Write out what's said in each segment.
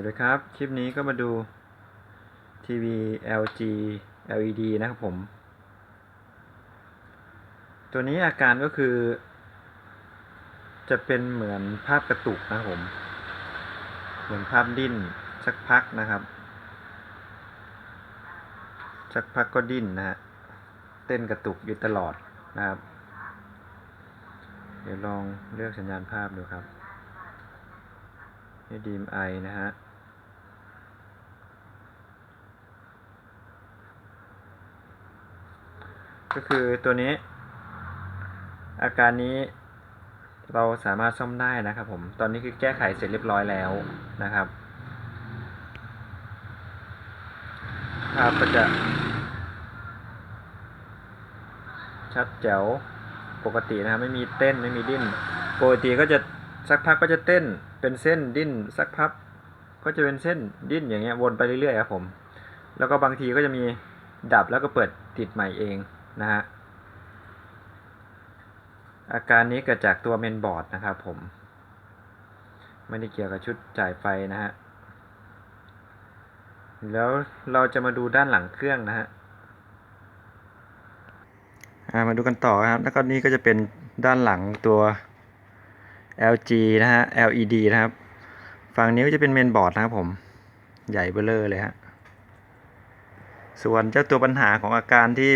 วัสดีครับ คลิปนี้ก็มาดูทีวี LG LED นะครับผม ตัวนี้อาการก็คือ จะเป็นเหมือนภาพกระตุกนะครับผม เหมือนภาพดิ้นสักพักนะครับ สักพักก็ดิ้นนะฮะ เต้นกระตุกอยู่ตลอดนะครับ เดี๋ยวลองเลือกสัญญาณภาพดูครับนี่ดีมไอนะฮะ ก็คือตัวนี้ อาการนี้เราสามารถซ่อมได้นะครับผม ตอนนี้คือแก้ไขเสร็จเรียบร้อยแล้วนะครับ ภาพก็จะ ชัดแจ๋วปกตินะครับไม่มีเต้นไม่มีดิ้นปกติก็จะสักพักก็จะเต้นเป็นเส้นดิ้นสักพักก็จะเป็นเส้นดิ้นอย่างเงี้ยวนไปเรื่อยๆครับผม แล้วก็บางทีก็จะมีดับแล้วก็เปิดติดใหม่เอง นะฮะอาการนี้เกิดจากตัวเมนบอร์ดนะครับผม ไม่ได้เกี่ยวกับชุดจ่ายไฟนะฮะแล้วเราจะมาดูด้านหลังเครื่องนะฮะมาดูกันต่อครับ แล้วก็นี่ก็จะเป็นด้านหลังตัว LG นะฮะ LED นะครับ ฝั่งนี้ก็จะเป็นเมนบอร์ดนะครับผม ใหญ่เบ้อเลอเลยฮะ ส่วนเจ้าตัวปัญหาของอาการที่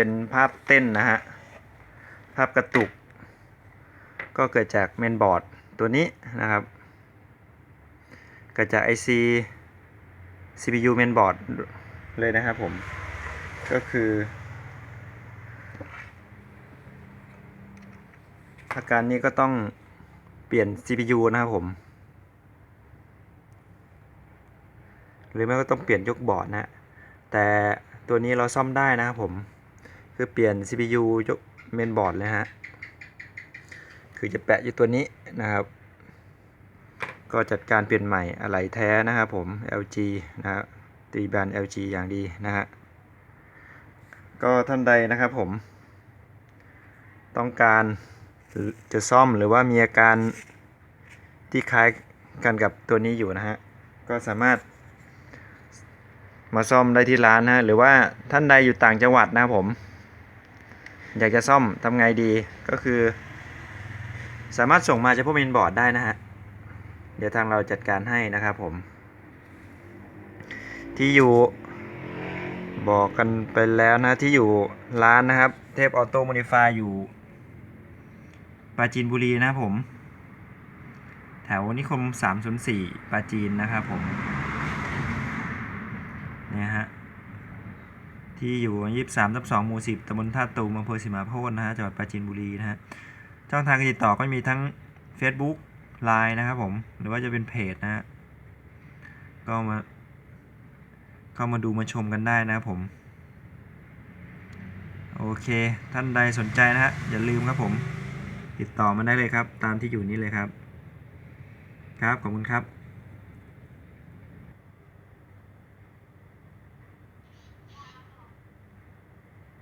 เป็นภาพเต้นนะฮะ ภาพกระตุก ก็เกิดจากเมนบอร์ดตัวนี้นะครับ เกิดจาก IC CPU เมนบอร์ดเลยนะครับผม ก็คืออาการนี้ก็ต้องเปลี่ยน CPU นะครับผม หรือไม่ก็ต้องเปลี่ยนยกบอร์ดนะฮะแต่ตัวนี้เราซ่อมได้นะครับผม คือเปลี่ยน CPU ยกเมนบอร์ดเลยฮะ คือจะแปะอยู่ตัวนี้นะครับ ก็จัดการเปลี่ยนใหม่อะไหล่แท้นะครับผม LG นะครับตีแบรนด์ LG อย่างดีนะฮะ ก็ท่านใดนะครับผม ต้องการจะซ่อมหรือว่ามีอาการที่คล้ายกันกับตัวนี้อยู่นะฮะ ก็สามารถมาซ่อมได้ที่ร้านนะฮะหรือว่าท่านใดอยู่ต่างจังหวัดนะครับผม อยากจะซ่อมทำไงดีก็คือ สามารถส่งมาเฉพาะเมนบอร์ดได้นะฮะ เดี๋ยวทางเราจัดการให้นะครับผม ที่อยู่บอกกันไปแล้วนะที่อยู่ร้านนะครับ เทพออโต้โมดิฟายอยู่ปราจีนบุรีนะผม แถวนิคม304ปราจีนนะครับผมเนี่ยฮะ ที่อยู่23ทับ2หมู่10ตำบลท่าตูมอำเภอสิมาโพธนะฮะจังหวัดปราจีนบุรีนะฮะช่องทางการติดต่อก็มีทั้ง Facebook Line นะครับผม หรือว่าจะเป็นเพจนะฮะก็มาเข้ามาดูมาชมกันได้นะครับผม โอเค ท่านใดสนใจนะฮะอย่าลืมครับผม ติดต่อมาได้เลยครับ ตามที่อยู่นี้เลยครับ ครับ ขอบคุณครับ